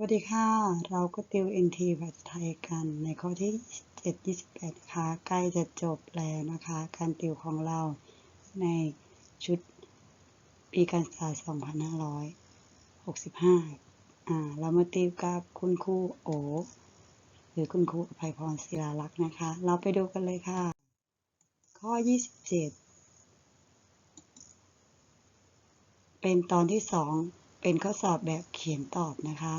วัสดีค่ะ เราก็ติว NT ภาษาไทยกันในข้อที่ 7 28นะคะใกล้จะจบแล้วนะคะ การติวของเราในชุดปีการศึกษา 2565 อ่า เรามาติวกับคุณครูโอ หรือคุณครูอภัยพรศิลาลักษณ์นะคะ เราไปดูกันเลยค่ะ ข้อ 27 เป็นตอนที่ 2เป็นข้อสอบแบบเขียนตอบนะคะ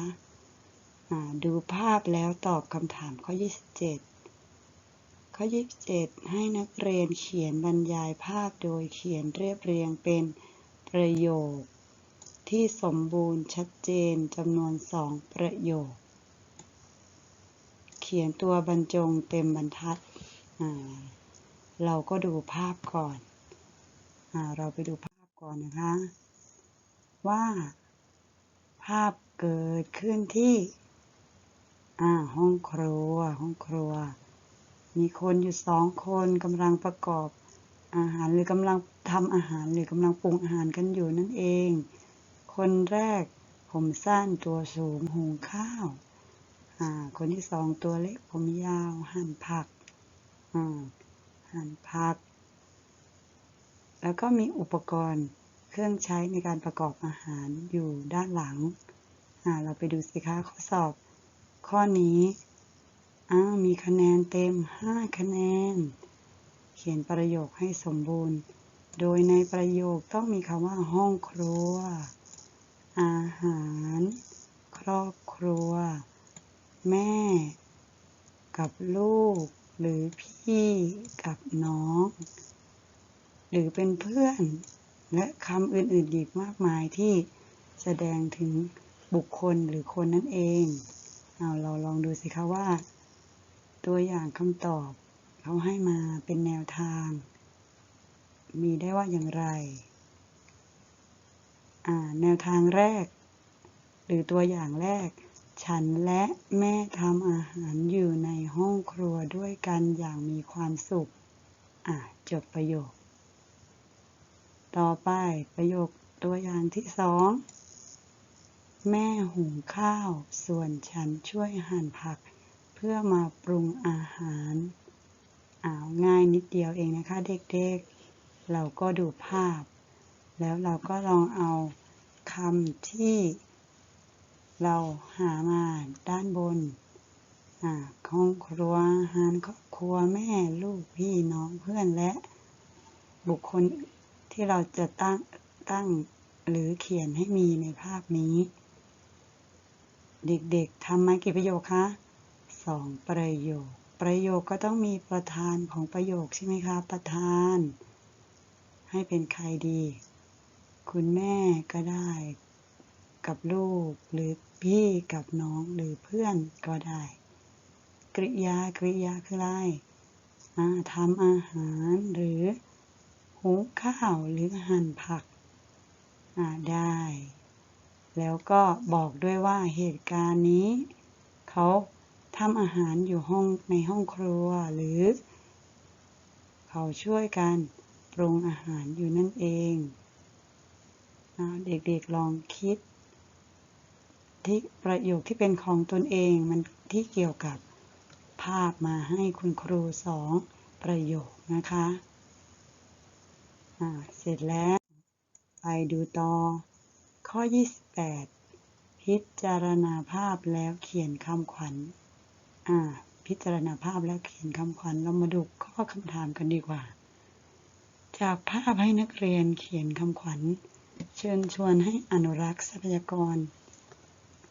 ดูภาพแล้วตอบคำถามข้อ 27 ข้อ 27 ให้นักเรียนเขียนบรรยายภาพโดยเขียนเรียบเรียงเป็นประโยค ที่สมบูรณ์ชัดเจนจำนวนสองประโยค เขียนตัวบรรจงเต็มบรรทัด เราก็ดูภาพก่อนอเราไปดูภาพก่อนนะคะ ว่าภาพเกิดขึ้นที่ อ่า ห้องครัว ห้องครัว มีคนอยู่สองคนกำลังประกอบอาหารหรือกำลังทำอาหารหรือกำลังปรุงอาหารกันอยู่นั่นเอง คนแรกผมสั้นตัวสูงหุงข้าว อ่า คนที่สองตัวเล็กผมยาวหั่นผัก อ่า หั่นผัก แล้วก็มีอุปกรณ์เครื่องใช้ในการประกอบอาหารอยู่ด้านหลัง อ่า เราไปดูสิคะข้อสอบ ข้อนี้อ้ามีคะแนนเต็ม 5 คะแนน เขียนประโยคให้สมบูรณ์ โดยในประโยคต้องมีคำว่าห้องครัว อาหาร ครอบครัว แม่ กับลูก หรือพี่กับน้อง หรือเป็นเพื่อน และคำอื่นๆอีกมากมายที่แสดงถึงบุคคลหรือคนนั่นเอง เอาเราลองดูสิคะว่า ตัวอย่างคำตอบเขาให้มาเป็นแนวทาง มีได้ว่าอย่างไร แนวทางแรก หรือตัวอย่างแรก ฉันและแม่ทำอาหารอยู่ในห้องครัวด้วยกันอย่างมีความสุขจบประโยค ต่อไปประโยคตัวอย่างที่สอง แม่หุงข้าว ส่วนฉันช่วยหั่นผัก เพื่อมาปรุงอาหารอ้าวง่ายนิดเดียวเองนะคะเด็กๆ เราก็ดูภาพ แล้วเราก็ลองเอาคำที่เราหามาด้านบนห้องครัวอาหารครอบครัวแม่ลูกพี่น้องเพื่อนและบุคคลที่เราจะตั้งตั้งหรือเขียนให้มีในภาพนี้ เด็กๆทำมากี่ประโยคคะสองประโยค ประโยคก็ต้องมีประธานของประโยคใช่ไหมคะ ประธาน ให้เป็นใครดี คุณแม่ก็ได้ กับลูก หรือพี่กับน้องหรือเพื่อนก็ได้ กริยากริยาคืออะไรทำอาหารหรือหุงข้าวหรือหั่นผักได้ แล้วก็บอกด้วยว่าเหตุการณ์นี้ เขาทำอาหารอยู่ห้องในห้องครัวหรือ เขาช่วยกันปรุงอาหารอยู่นั่นเองเด็กๆลองคิด ที่ประโยคที่เป็นของตนเองมันที่เกี่ยวกับภาพมาให้คุณครูสองประโยคนะคะ เสร็จแล้ว ไปดูต่อ ข้อ 28 พิจารณาภาพแล้วเขียนคำขวัญ อ่า พิจารณาภาพแล้วเขียนคำขวัญ เรามาดูข้อคำถามกันดีกว่า จากภาพให้นักเรียนเขียนคำขวัญ เชิญชวนให้อนุรักษ์ทรัพยากร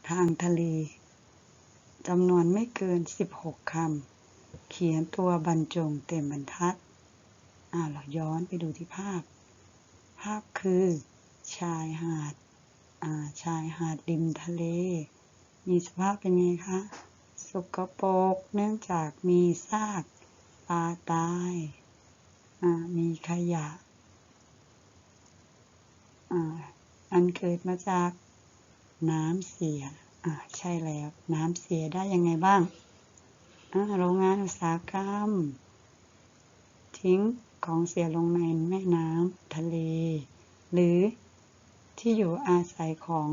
ทางทะเลจำนวนไม่เกิน 16 คำ เขียนตัวบรรจงเต็มบรรทัด อ่าเราย้อนไปดูที่ภาพ ภาพคือชายหาด ชายหาดริมทะเล มีสภาพเป็นไงคะ สกปรกเนื่องจากมีซากปลาตายมีขยะอันเกิดมาจากน้ำเสียใช่แล้ว น้ำเสียได้ยังไงบ้างโรงงานอุตสาหกรรม ทิ้งของเสียลงในแม่น้ำทะเล หรือ ที่อยู่อาศัยของ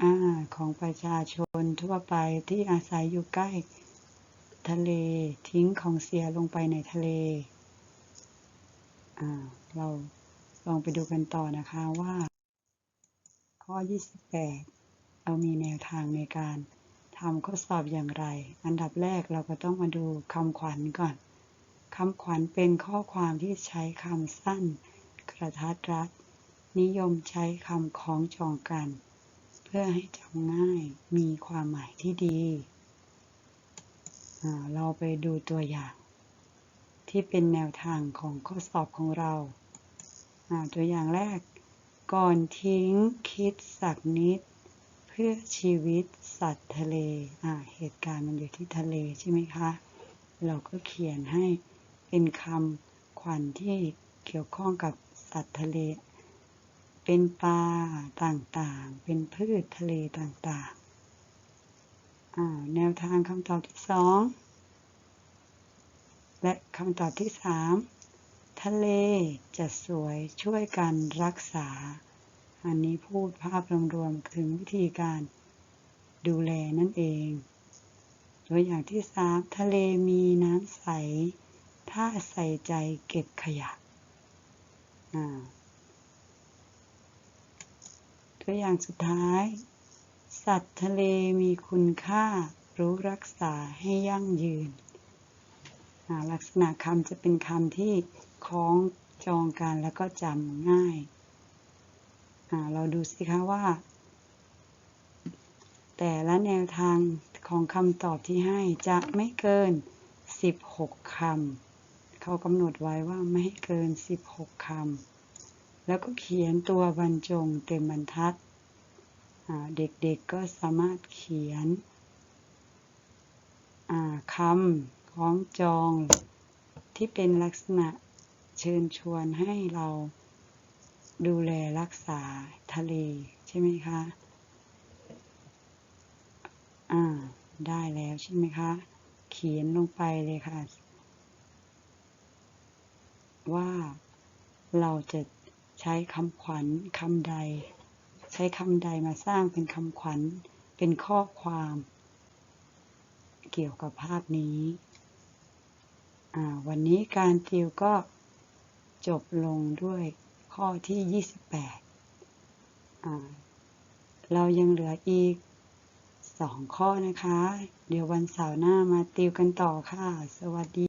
อาของประชาชนทั่วไปที่อาศัยอยู่ใกล้ทะเลทิ้งของเสียลงไปในทะเล เราลองไปดูกันต่อนะคะว่า ข้อ 28 เรามีแนวทางในการทำข้อสอบอย่างไร อันดับแรกเราก็ต้องมาดูคำขวัญก่อนคำขวัญเป็นข้อความที่ใช้คำสั้น กระทัดรัด นิยมใช้คำคล้องจองกัน เพื่อให้จำง่ายมีความหมายที่ดี เราไปดูตัวอย่าง ที่เป็นแนวทางของข้อสอบของเราาตัวอย่างแรก ก่อนทิ้งคิดสักนิด เพื่อชีวิตสัตว์ทะเล เหตุการณ์มันอยู่ที่ทะเลใช่ไหมคะ เราก็เขียนให้เป็นคำขวัญที่เกี่ยวข้องกับสัตว์ทะเล เป็นปลาต่างๆ เป็นพืชทะเลต่างๆอ่าแนวทางคำตอบที่สองและคำตอบที่สามทะเลจะสวยช่วยกันรักษา อันนี้พูดภาพรวมๆถึงวิธีการดูแลนั่นเอง ตัวอย่างที่สามทะเลมีน้ำใส ถ้าใส่ใจเก็บขยะ ตัวอย่างสุดท้าย สัตว์ทะเลมีคุณค่า รู้รักษาให้ยั่งยืน ลักษณะคำจะเป็นคำที่คล้องจองกันแล้วก็จำง่ายาเราดูสิคะว่า แต่ละแนวทางของคำตอบที่ให้จะไม่เกิน 16 คำ เขากำหนดไว้ว่าไม่ให้เกิน 16 คำ แล้วก็เขียนตัวบรรจงเต็มบรรทัด เด็กๆก็สามารถเขียนคำของจองที่เป็นลักษณะเชิญชวนให้เราดูแลรักษาทะเลใช่ไหมคะ อ่า ได้แล้วใช่ไหมคะ เขียนลงไปเลยค่ะ ว่าเราจะ ช้คำขวัญคำใด ใช้คำใดมาสร้างเป็นคำขวัญ เป็นข้อความ เกี่ยวกับภาพนี้วันนี้การติวก็จบลงด้วยข้อที่ 28 เรายังเหลืออีกสองข้อนะคะ เดี๋ยววันเสาร์หน้ามาติวกันต่อค่ะ สวัสดี